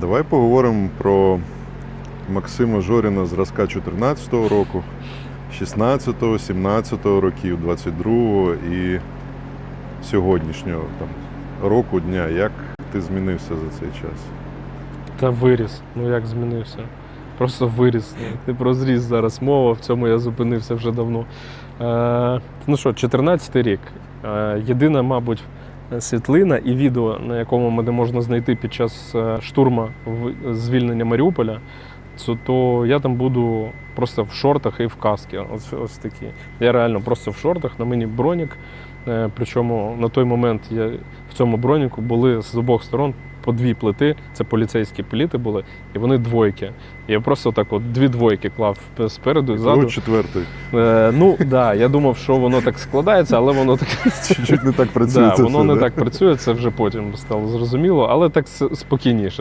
Давай поговоримо про Максима Жоріна зразка 14-го року, 16-го, 17-го років, 22-го і сьогоднішнього там, року дня. Як ти змінився за цей час? Та виріс. Ну як змінився? Просто виріс. Не про зріс зараз мова, в цьому я зупинився вже давно. Е, ну що, 14 рік. Е, єдина, мабуть, світлина і відео, на якому мене можна знайти під час е, штурму в- звільнення Маріуполя. То я там буду просто в шортах і в каски. Ось, ось такі. Я реально просто в шортах, на мені бронік. Е, Причому на той момент я цьому броніку були з обох сторон по дві плити. Це поліцейські пліти були, і вони двойки. Я просто так от дві двойки клав спереду і ззаду. Четвертий. Е, ну так, да, я думав, що воно так складається, але воно так Чуть-чуть не так працює. да, це воно все, не да? так працює. Це вже потім стало зрозуміло, але так спокійніше.